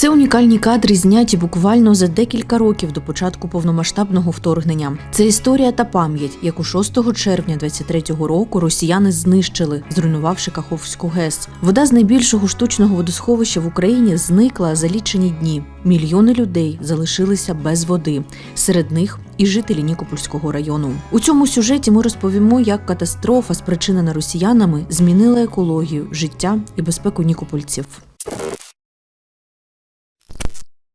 Це унікальні кадри, зняті буквально за декілька років до початку повномасштабного вторгнення. Це історія та пам'ять, яку 6 червня 23-го року росіяни знищили, зруйнувавши Каховську ГЕС. Вода з найбільшого штучного водосховища в Україні зникла за лічені дні. Мільйони людей залишилися без води. Серед них і жителі Нікопольського району. У цьому сюжеті ми розповімо, як катастрофа, спричинена росіянами, змінила екологію, життя і безпеку нікопольців.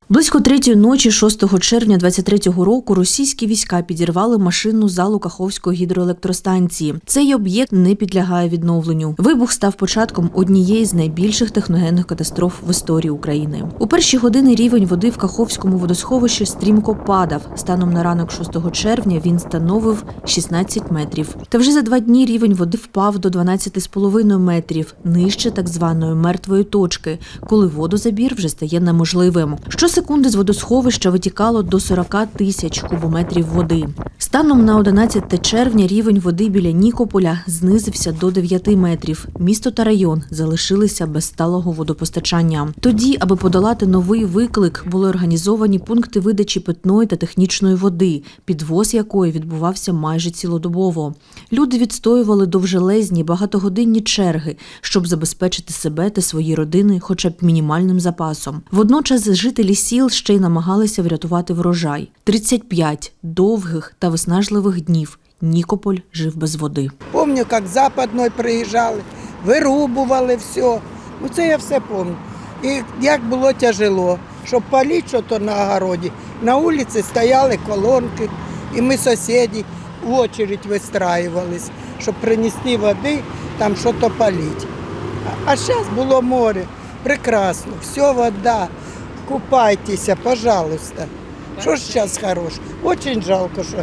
Близько третьої ночі, 6 червня 23-го року, російські війська підірвали машинну залу Каховської гідроелектростанції. Цей об'єкт не підлягає відновленню. Вибух став початком однієї з найбільших техногенних катастроф в історії України. У перші години рівень води в Каховському водосховищі стрімко падав. Станом на ранок 6 червня він становив 16 метрів. Та вже за два дні рівень води впав до 12,5 метрів, нижче так званої мертвої точки, коли водозабір вже стає неможливим. Щосекунди з водосховища витікало до 40 тисяч кубометрів води. Станом на 11 червня рівень води біля Нікополя знизився до 9 метрів. Місто та район залишилися без сталого водопостачання. Тоді, аби подолати новий виклик, були організовані пункти видачі питної та технічної води, підвоз якої відбувався майже цілодобово. Люди відстоювали довжелезні багатогодинні черги, щоб забезпечити себе та свої родини хоча б мінімальним запасом. Водночас жителі сіл ще й намагалися врятувати врожай. 35 довгих та виснажливих днів Нікополь жив без води. Помню, як западної приїжджали, вирубували все. Ну це я все пам'ятаю. І як було тяжело, щоб палити щось на огороді. На вулиці стояли колонки, і ми сусіди в очередь вистраювались, щоб принести води, там щось палити. А зараз було море, прекрасно, все вода. Купайтеся, пожалуйста. Що ж зараз хороше? Очень жалко, що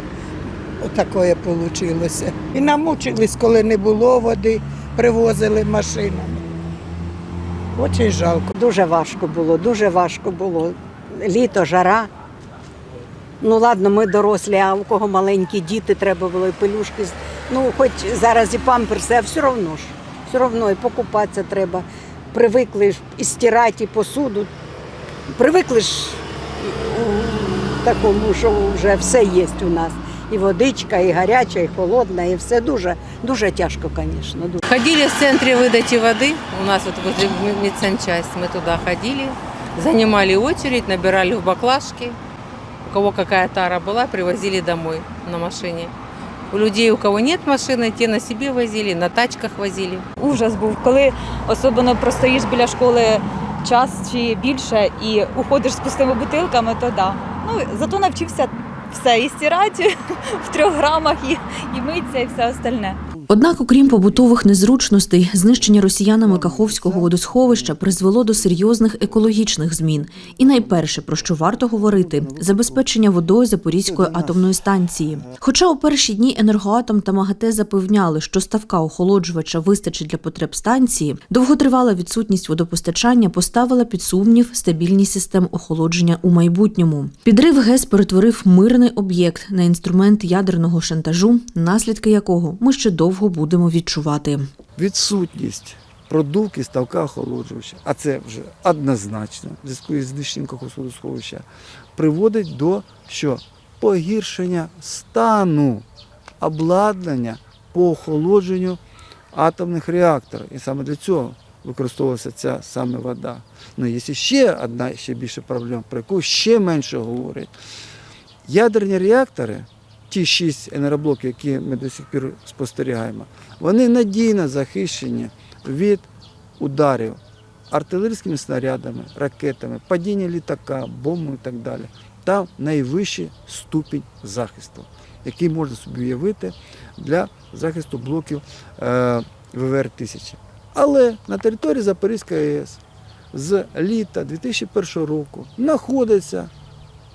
отакое вийшло. І намучились, коли не було води, привозили машинами. Очень жалко. Дуже важко було, дуже важко було. Літо, жара. Ну ладно, ми дорослі, а у кого маленькі діти, треба було і пелюшки. Ну, хоч зараз і памперси, а все одно ж. Все одно і покупатися треба. Привикли ж і стирати, і посуду. Привикли ж такому, що вже все є у нас І водичка, і гаряча, і холодна, і все дуже, дуже тяжко, звісно. Дуже. Ходили в центре выдачи воды, у нас вот возле медсанчасть, мы туда ходили, занимали очередь, набирали в баклажки, у кого какая тара была, привозили домой на машине. У людей, у кого нет машины, те на себе возили, на тачках возили. ужас був, коли особливо простоїш біля школи час чи більше і уходиш з пустими бутилками, то да. Ну зато навчився все і стирати в трьох грамах, і, і миться, і все остальне. Однак, окрім побутових незручностей, знищення росіянами Каховського водосховища призвело до серйозних екологічних змін. І найперше, про що варто говорити, забезпечення водою Запорізької атомної станції. Хоча у перші дні енергоатом та МАГАТЕ запевняли, що ставка охолоджувача вистачить для потреб станції, довготривала відсутність водопостачання поставила під сумнів стабільність систем охолодження у майбутньому. Підрив ГЕС перетворив мирний об'єкт на інструмент ядерного шантажу, наслідки якого ми ще довго будемо відчувати. відсутність продувки ставка охолоджувача, а це вже однозначно в зв'язку із знищенням Каховського приводить до що? погіршення стану обладнання по охолодженню атомних реакторів. І саме для цього використовувалася ця саме вода. Ну, є ще одна ще більша проблема, про яку ще менше говорять. Ядерні реактори, ті шість енергоблоків, які ми до сих пір спостерігаємо, вони надійно захищені від ударів артилерійськими снарядами, ракетами, падіння літака, бомбами і так далі. Там найвищий ступінь захисту, який можна собі уявити для захисту блоків е, ВВР-1000. Але на території Запорізької АЕС з літа 2001 року знаходиться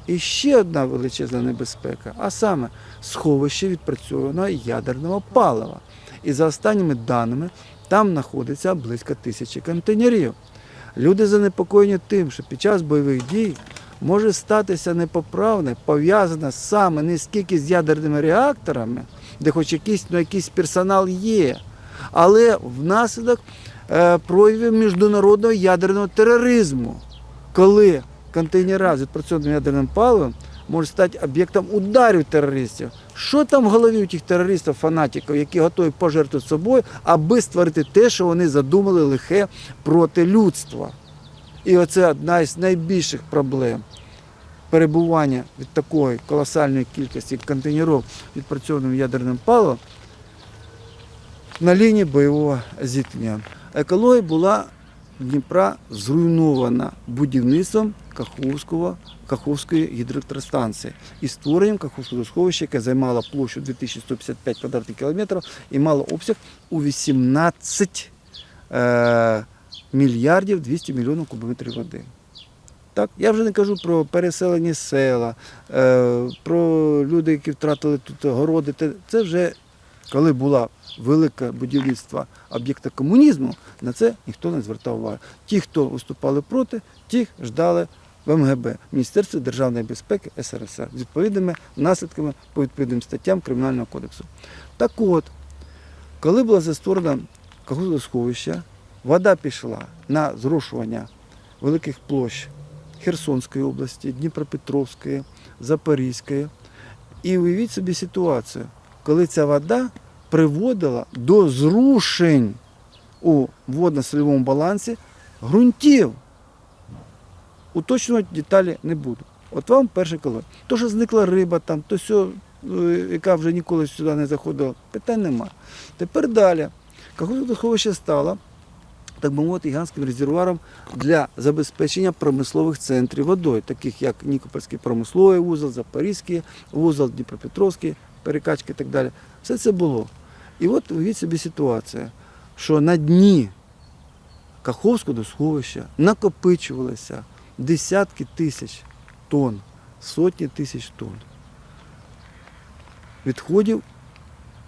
і ще одна величезна небезпека, а саме сховище відпрацьованого ядерного палива. І за останніми даними там знаходиться близько тисячі контейнерів. Люди занепокоєні тим, що під час бойових дій може статися непоправне, пов'язане саме не скільки з ядерними реакторами, де хоч якийсь, ну, якийсь персонал є, але внаслідок е, проявів міжнародного ядерного тероризму. коли контейнера з відпрацьованим ядерним паливом можуть стати об'єктом ударів терористів. Що там в голові у тих терористів, фанатиків, які готові пожертвувати собою, аби створити те, що вони задумали лихе проти людства. І оце одна із найбільших проблем перебування від такої колосальної кількості контейнерів відпрацьованим ядерним паливом на лінії бойового зіткнення. Екологія була Дніпра зруйнована будівництвом Каховського, Каховської гідроелектростанції і створенням Каховського сховища, яке займало площу 2155 квадратних кілометрів і мало обсяг у 18 е, мільярдів 200 мільйонів кубометрів води. Так? Я вже не кажу про переселені села, е, про людей, які втратили тут городи. Це вже коли було велике будівництво об'єкта комунізму, на це ніхто не звертав уваги. Ті, хто виступали проти, тих ждали в МГБ, Міністерство державної безпеки СРСР з відповідними наслідками по відповідним статтям Кримінального кодексу. Так от, коли було застворено сховище, вода пішла на зрушування великих площ Херсонської області, Дніпропетровської, Запорізької. І уявіть собі ситуацію, коли ця вода приводила до зрушень у водно-сольовому балансі ґрунтів. Уточнювати деталі не буду. От вам перше коло. То, що зникла риба, там, то все, яка вже ніколи сюди не заходила, питань нема. Тепер далі. Каховське стало, так би мовити, гігантським резервуаром для забезпечення промислових центрів водою, таких як Нікопольський промисловий вузол, Запорізький вузол, Дніпропетровський, перекачки і так далі. Все це було. І от уявіть собі ситуація, що на дні Каховського сховища накопичувалися десятки тисяч тонн, сотні тисяч тонн відходів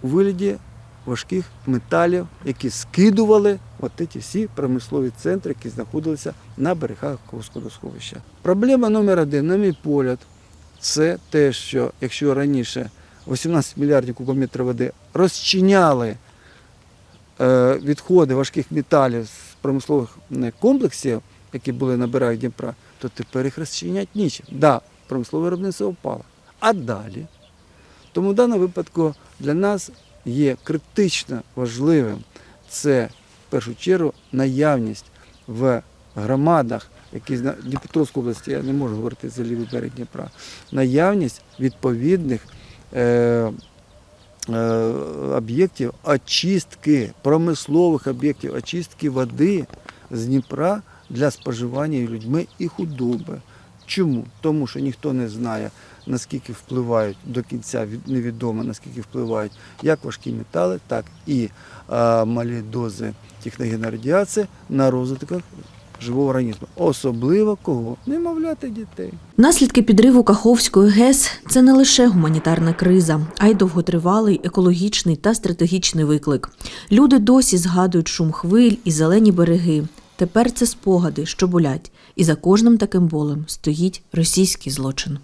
у вигляді важких металів, які скидували от ці всі промислові центри, які знаходилися на берегах Каховського сховища. Проблема номер один, на мій погляд, це те, що якщо раніше 18 мільярдів кубометрів води розчиняли е, відходи важких металів з промислових е, комплексів, які були на берегах Дніпра, то тепер їх розчиняти нічим. Так, да, промислове виробництво впало. А далі? Тому в даному випадку для нас є критично важливим це в першу чергу наявність в громадах, які зна- Дніпропетровської області, я не можу говорити за лівий берег Дніпра, наявність відповідних е, е, об'єктів очистки, промислових об'єктів очистки води з Дніпра для споживання людьми і худоби. Чому? Тому що ніхто не знає, наскільки впливають до кінця від- невідомо, наскільки впливають як важкі метали, так і а, малі дози техногенної радіації на розвиток живого організму. Особливо кого? Немовляти дітей. Наслідки підриву Каховської ГЕС це не лише гуманітарна криза, а й довготривалий екологічний та стратегічний виклик. Люди досі згадують шум хвиль і зелені береги. Тепер це спогади, що болять, і за кожним таким болем стоїть російський злочин.